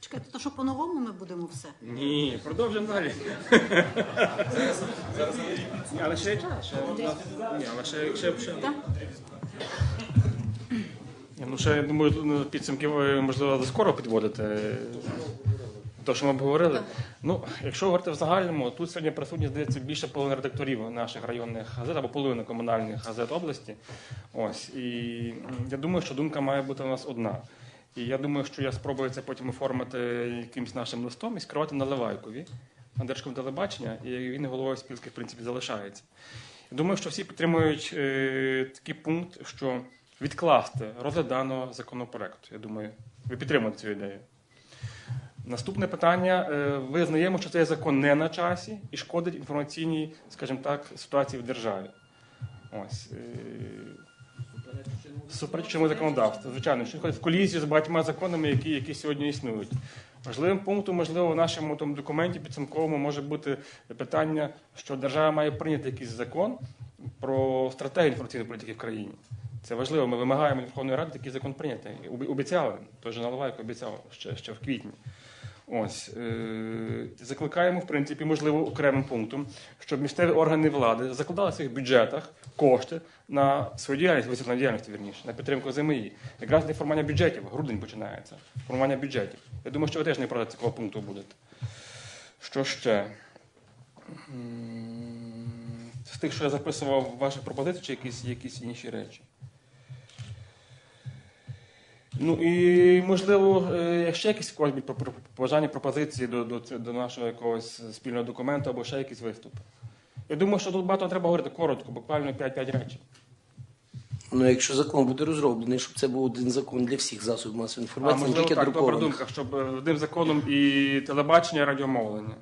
Чекайте, то що по-новому ми будемо все? Ні, продовжуємо далі. Ні, але ще є час. Ще, ні, але ще, ще, ще. Так? Ні, Ну, ще, я думаю, ну, підсумки ви, можливо, скоро підводите. Те, що ми обговорили. Ну, якщо говорити в загальному, тут сьогодні присутні, здається, більше половини редакторів наших районних газет або половина комунальних газет області. Ось. І м, я думаю, що думка має бути у нас одна. І я думаю, що я спробую це потім оформити якимось нашим листом і скерувати на Левайкові, на Держкомтелебачення, і він головою спілки, в принципі, залишається. Думаю, що всі підтримують е, такий пункт, що відкласти розгляд даного законопроекту. Я думаю, ви підтримуєте цю ідею. Наступне питання. Е, Визнаємо, що цей закон не на часі і шкодить інформаційній, скажімо так, ситуації в державі. Ось. е, Супереч чому законодавству. Звичайно, що в колізію з багатьма законами, які, які сьогодні існують. Важливим пунктом, можливо, в нашому тому документі підсумковому може бути питання, що держава має прийняти якийсь закон про стратегію інформаційної політики в країні. Це важливо. Ми вимагаємо від Верховної Ради такий закон прийняти. Обіцяли, той же Наливайко обіцяв ще, ще в квітні. Ось е- закликаємо, в принципі, можливо, окремим пунктом, щоб місцеві органи влади закладали в своїх бюджетах кошти на свою діяльність, висвітлення діяльності, вірніше, на підтримку ЗМІ. Якраз для формування бюджетів, грудень починається. Формування бюджетів. Я думаю, що ви теж не проти цього пункту будете. Що ще? З тих, що я записував ваші пропозиції, чи якісь, якісь інші речі. Ну і можливо, е, якщо якісь когось побажання, пропозиції до, до, до нашого якогось спільного документу або ще якісь виступи. Я думаю, що тут багато треба говорити коротко, буквально 5-5 речень. Ну, якщо закон буде розроблений, щоб це був один закон для всіх засобів масової А інформації, не можливо, тільки так, добра думка, щоб е, одним законом і телебачення, і радіомовлення.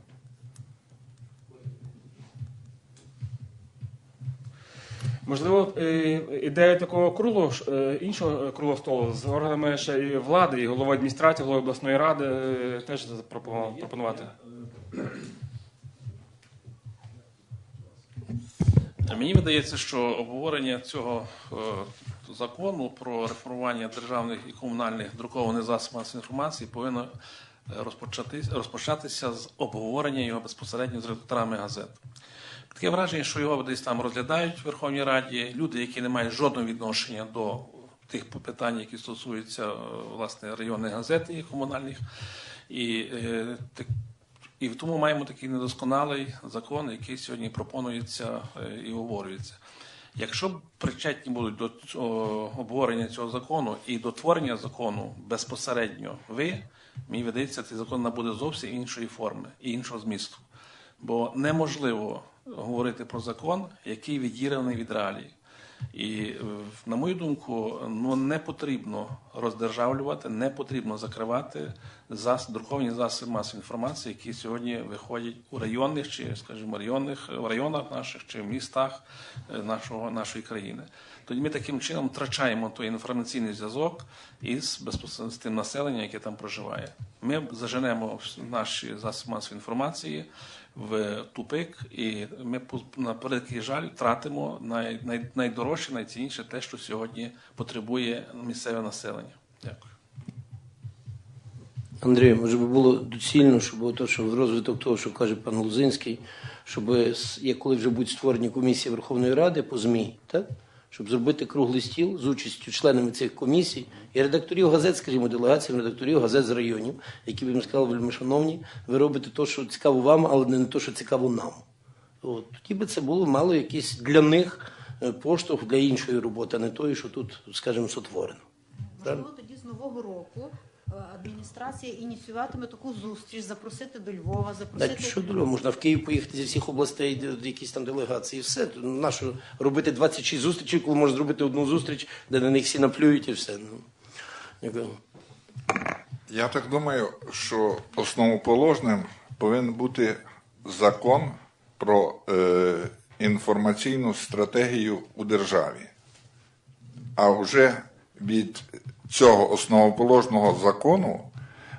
Можливо, е, ідея такого круглого е, іншого круглого столу з органами ще і влади, і головою адміністрації, головою обласної ради е, теж пропонувати. Мені видається, що обговорення цього закону про реформування державних і комунальних друкованих засобів масової інформації повинно розпочатися з обговорення його безпосередньо з редакторами газет. Таке враження, що його десь там розглядають в Верховній Раді люди, які не мають жодного відношення до тих питань, які стосуються е, власне районних газет і комунальних. І, е, і тому маємо такий недосконалий закон, який сьогодні пропонується е, і обговорюється. Якщо причетні будуть до обговорення цього закону і до творення закону безпосередньо ви, мені видається, цей закон набуде зовсім іншої форми і іншого змісту. Бо неможливо говорити про закон, який відірваний від реалій. І, е, на мою думку, ну не потрібно роздержавлювати, не потрібно закривати зас, друковані засоби масової інформації, які сьогодні виходять у районних чи, скажімо, районних в районах наших чи в містах е, нашого нашої країни. Тоді ми таким чином втрачаємо той інформаційний зв'язок із безпосередньо з тим населенням, яке там проживає. Ми заженемо наші засоби масової інформації в тупик, і ми на превеликий жаль втратимо най, най, найдорожче, найцінніше те, що сьогодні потребує місцеве населення. Дякую. Андрій, може би було доцільно, щоб то, що розвиток того, що каже пан Лузинський, щоб як коли вже будуть створені комісії Верховної Ради по ЗМІ, так? Щоб зробити круглий стіл з участю членами цих комісій і редакторів газет, скажімо, делегацій, редакторів газет з районів, які б їм сказали, вельми шановні, ви робите те, що цікаво вам, але не те, що цікаво нам. От. Тоді би це було мало якийсь для них е, поштовх для іншої роботи, а не тої, що тут, скажімо, сотворено. Можливо, тоді з нового року адміністрація ініціюватиме таку зустріч, запросити до Львова, запросити Так, що дорого, можна в Київ поїхати зі всіх областей, якісь там делегації, і все. Нащо робити 26 зустрічей, коли можна зробити одну зустріч, де на них всі наплюють і все. Ну. Я так думаю, що основоположним повинен бути закон про е, інформаційну стратегію у державі. А вже від цього основоположного закону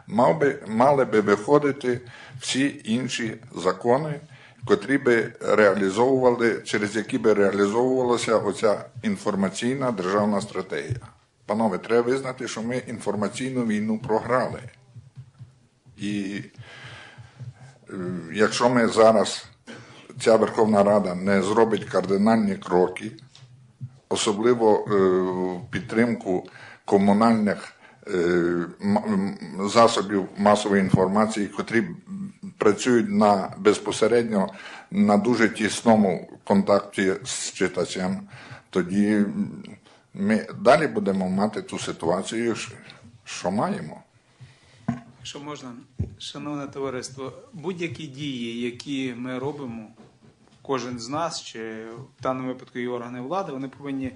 мав би, мали би виходити всі інші закони, котрі би реалізовували, через які би реалізовувалася оця інформаційна державна стратегія. Панове, треба визнати, що ми інформаційну війну програли. І е, якщо ми зараз, ця Верховна Рада не зробить кардинальні кроки, особливо е, в підтримку комунальних е, засобів масової інформації, котрі працюють на безпосередньо на дуже тісному контакті з читачем, тоді ми далі будемо мати ту ситуацію, що маємо. Якщо можна, шановне товариство, будь-які дії, які ми робимо, кожен з нас, чи в даному випадку і органи влади, вони повинні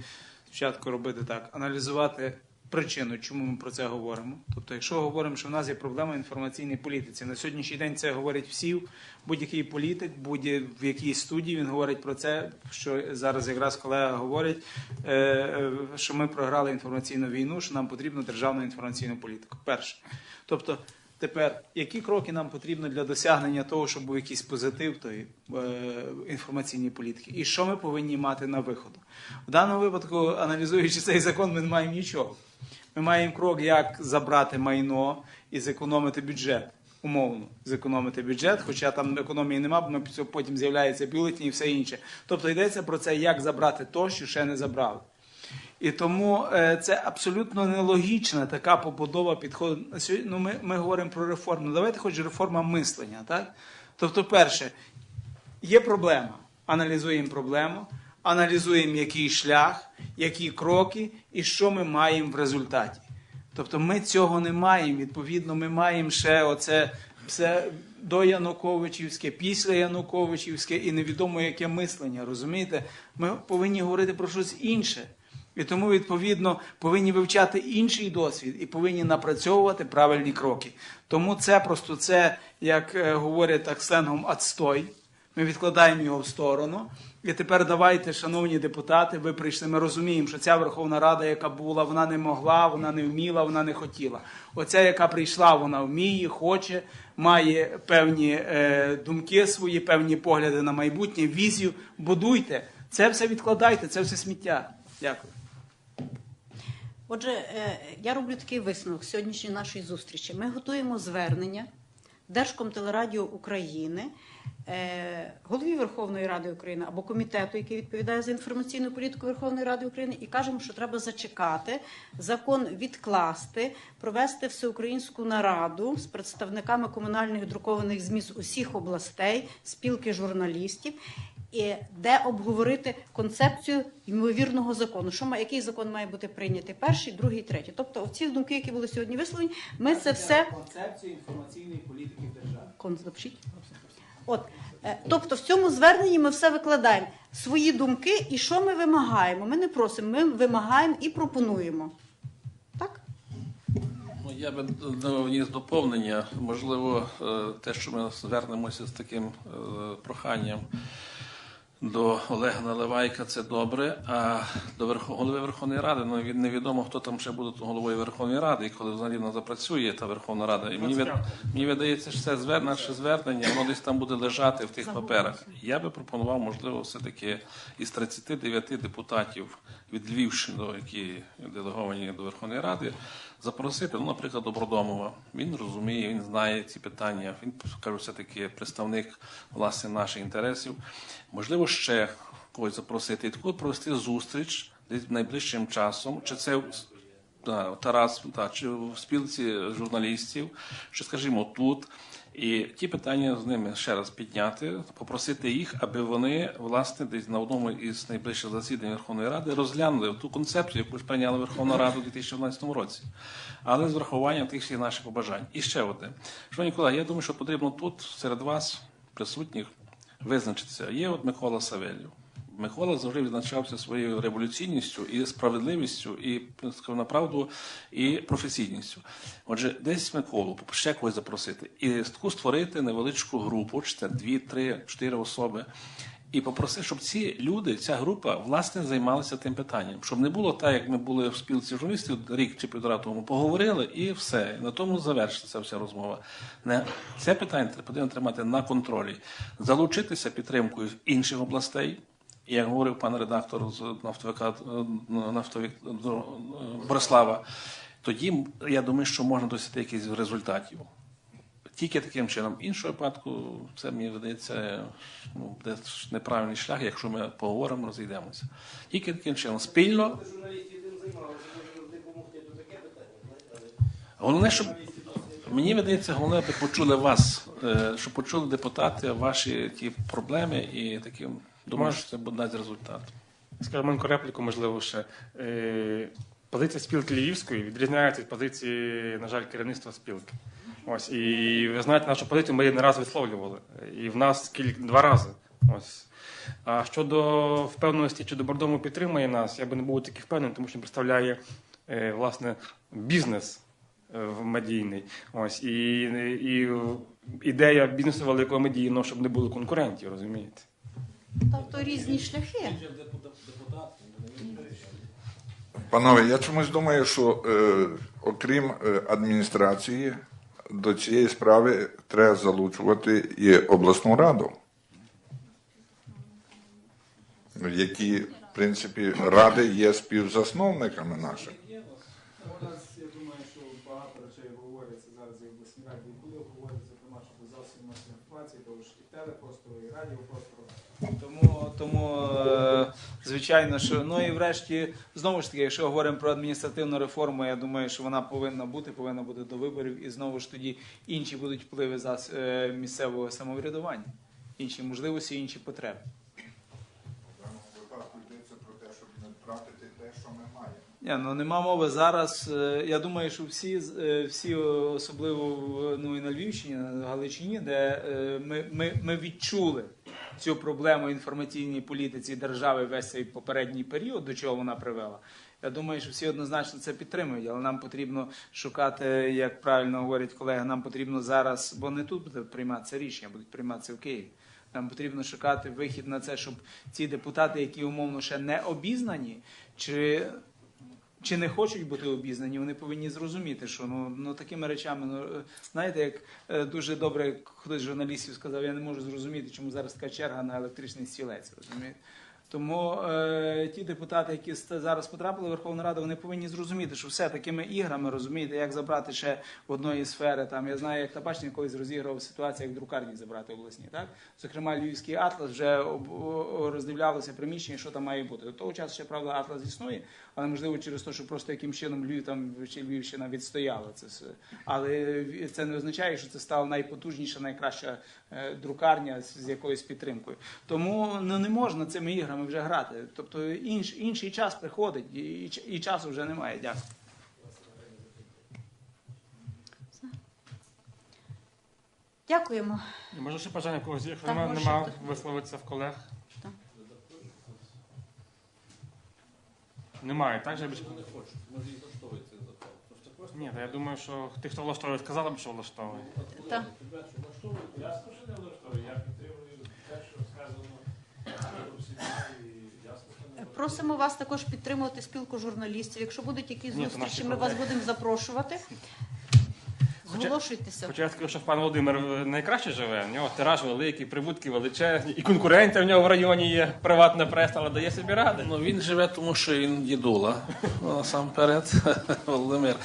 спочатку робити так, аналізувати причину, чому ми про це говоримо. Тобто, якщо говоримо, що в нас є проблема в інформаційній політиці, на сьогоднішній день це говорять всі, будь-який політик, будь-в якій студії він говорить про це, що зараз якраз колега говорить, е, е, що ми програли інформаційну війну, що нам потрібна державна інформаційна політика. Перше. Тобто, тепер, які кроки нам потрібно для досягнення того, щоб був якийсь позитив тої е, інформаційній політики, і що ми повинні мати на виходу? В даному випадку, аналізуючи цей закон, ми не маємо нічого. Ми маємо крок, як забрати майно і зекономити бюджет. Умовно, зекономити бюджет, хоча там економії нема, бо потім з'являється бюлетні і все інше. Тобто йдеться про це, як забрати то, що ще не забрали. І тому е, це абсолютно нелогічна така побудова підходу. Ну, ми, ми говоримо про реформу. Давайте хоч реформа мислення. Так? Тобто, перше, є проблема. Аналізуємо проблему, аналізуємо, який шлях, які кроки і що ми маємо в результаті. Тобто ми цього не маємо. Відповідно, ми маємо ще оце все до Януковичівське, після Януковичівське і невідомо яке мислення. Розумієте? Ми повинні говорити про щось інше. І тому, відповідно, повинні вивчати інший досвід і повинні напрацьовувати правильні кроки. Тому це просто це, як е, говорять так сленгом, отстой. Ми відкладаємо його в сторону. І тепер давайте, шановні депутати, ви прийшли. Ми розуміємо, що ця Верховна Рада, яка була, вона не могла, вона не вміла, вона не хотіла. Оця, яка прийшла, вона вміє, хоче, має певні е, думки свої, певні погляди на майбутнє, візію. Будуйте. Це все відкладайте, це все сміття. Дякую. Отже, е, я роблю такий висновок сьогоднішньої нашої зустрічі. Ми готуємо звернення Держкомтелерадіо України, голові Верховної Ради України або комітету, який відповідає за інформаційну політику Верховної Ради України, і кажемо, що треба зачекати, закон відкласти, провести всеукраїнську нараду з представниками комунальних друкованих ЗМІ з усіх областей, спілки журналістів. І де обговорити концепцію ймовірного закону, що ма- який закон має бути прийнятий перший, другий, третій. Тобто, ці думки, які були сьогодні висловлені, ми це все концепцію інформаційної політики в державі. Кон- запишіть. От, е, тобто в цьому зверненні ми все викладаємо свої думки і що ми вимагаємо. Ми не просимо, ми вимагаємо і пропонуємо. Так? Ну, я би вніс доповнення. Можливо, е, те, що ми звернемося з таким е, проханням до Олега Наливайка, це добре. А до голови Верховної Ради, ну він невідомо, хто там ще буде головою Верховної Ради, і коли взагалі вона запрацює та Верховна Рада. І мені, мені видається, що це звер... наше звернення, воно десь там буде лежати в тих паперах. Я би пропонував, можливо, все-таки із 39 депутатів від Львівщини, які делеговані до Верховної Ради, запросити, ну, наприклад, Добродомова. Він розуміє, він знає ці питання. Він кажу, все-таки представник власне наших інтересів. Можливо, ще когось запросити і таку провести зустріч десь найближчим часом. Чи це та, Тарас, та, чи в спілці журналістів, що скажімо тут. І ті питання з ними ще раз підняти, попросити їх, аби вони власне десь на одному із найближчих засідань Верховної Ради розглянули ту концепцію, яку прийняла Верховна Рада у 2011 році, але з врахуванням тих всіх наших побажань. І ще одне. Шановні колеги, я думаю, що потрібно тут серед вас, присутніх, визначитися. Є от Микола Савельєв. Микола завжди відзначався своєю революційністю і справедливістю, і на правду, і професійністю. Отже, десь Миколу ще когось запросити і таку створити невеличку групу, чи це дві, три, чотири особи. І попросив, щоб ці люди, ця група, власне, займалися тим питанням, щоб не було так, як ми були в спілці журналістів рік чи півтора тому, поговорили і все. На тому завершиться вся розмова. Не це питання потрібно тримати на контролі, залучитися підтримкою інших областей як говорив пан редактор з нафтовика е, нафтовик е, Борислава, тоді я думаю, що можна досягти якихось результатів. Тільки таким чином. В іншому випадку, це мені видається ну, десь неправильний шлях, якщо ми поговоримо, розійдемося. Тільки таким чином. Спільно. Головне, щоб мені видається, головне, щоб почули вас, е, щоб почули депутати ваші ті проблеми і таким думаю, що це буде дасть результат. Скажу маленьку репліку, можливо, ще. Е, Позиція спілки Львівської відрізняється від позиції, на жаль, керівництва спілки. Ось, і ви знаєте, нашу позицію ми не раз висловлювали. І в нас кілька два рази. Ось. А щодо впевненості, чи Добродому підтримує нас, я би не був такий впевнений, тому що він представляє е, власне бізнес е, в медійний. Ось, і, і ідея бізнесу великого медійного, щоб не було конкурентів, розумієте? Тобто різні шляхи. Панове, я чомусь думаю, що е, окрім е, адміністрації, до цієї справи треба залучувати і обласну раду, які, в принципі, ради є співзасновниками нашими. У нас, я думаю, що багато речей говориться зараз і в обласній раді, і буде говорити, зокрема, що до засобів масової інформації, тому що і телепростору, і радіопростору. Тому, тому е, звичайно, що ну і врешті, знову ж таки, якщо говоримо про адміністративну реформу, я думаю, що вона повинна бути, повинна бути до виборів, і знову ж тоді інші будуть впливи за е, місцевого самоврядування, інші можливості, інші потреби. В даному випадку йдеться про те, щоб не втратити те, що. Ні, ну нема мови зараз. е, Я думаю, що всі, е, всі особливо ну, і на Львівщині, на Галичині, де ми, ми, ми відчули цю проблему інформаційній політиці держави весь цей попередній період, до чого вона привела. Я думаю, що всі однозначно це підтримують, але нам потрібно шукати, як правильно говорять колеги, нам потрібно зараз, бо не тут буде прийматися рішення, будуть прийматися в Києві. Нам потрібно шукати вихід на це, щоб ці депутати, які умовно ще не обізнані, чи чи не хочуть бути обізнані, вони повинні зрозуміти, що ну, ну такими речами, ну е, знаєте, як е, дуже добре хтось з журналістів сказав, я не можу зрозуміти, чому зараз така черга на електричний стілець. Розумієте? Тому е, ті депутати, які зараз потрапили в Верховну Раду, вони повинні зрозуміти, що все такими іграми розумієте, як забрати ще в одної сфери. Там я знаю, як табачник колись розіграв ситуацію, як друкарні забрати обласні. Так, зокрема, Львівський атлас вже роздивлялося приміщення, що там має бути. До того часу ще правда атлас існує, але можливо через те, що просто яким чином Львів там чи Львівщина відстояла це все. Але це не означає, що це стала найпотужніша, найкраща е, друкарня з якоюсь підтримкою. Тому ну, не можна цими іграми вже грати. Тобто інш, інший час приходить, і, і, часу вже немає. Дякую. Дякуємо. І може ще бажання когось, якщо Так, нема, може, висловитися в колег. Так. Немає, так же більше? Ні, та я думаю, що тих, хто влаштовує, сказали б, що влаштовує. Так. Просимо вас також підтримувати спілку журналістів. Якщо будуть якісь Ні, зустрічі, ми вас будемо запрошувати. Зголошуйтеся. Хоча я скажу, що пан Володимир е, найкраще живе. В нього тираж великий, прибутки величезні, і конкуренція в нього в районі є приватна преса, але дає собі ради. Ну він живе, тому що він дідула ну, насамперед, Володимир.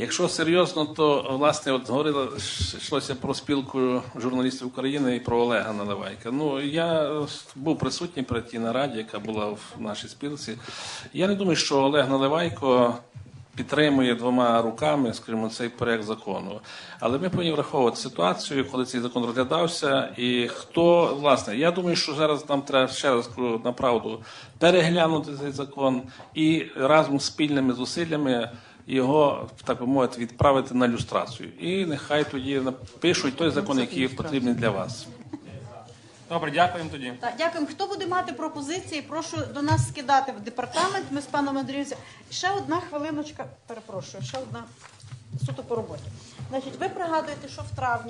Якщо серйозно, то власне от говорило, йшлося про спілку журналістів України і про Олега Наливайка. Ну я е, був присутній при тій нараді, яка була в нашій спілці. Я не думаю, що Олег Наливайко підтримує двома руками, скажімо, цей проект закону. Але ми повинні враховувати ситуацію, коли цей закон розглядався, і хто власне. Я думаю, що зараз нам треба ще раз на правду переглянути цей закон і разом з спільними зусиллями. Його, так би мовити, відправити на люстрацію. І нехай тоді напишуть той закон, який потрібний для вас. Добре, дякуємо тоді. Так, дякуємо. Хто буде мати пропозиції, прошу до нас скидати в департамент. Ми з паном Андрієм. Ще одна хвилиночка, перепрошую, ще одна суто по роботі. Значить, ви пригадуєте, що в травні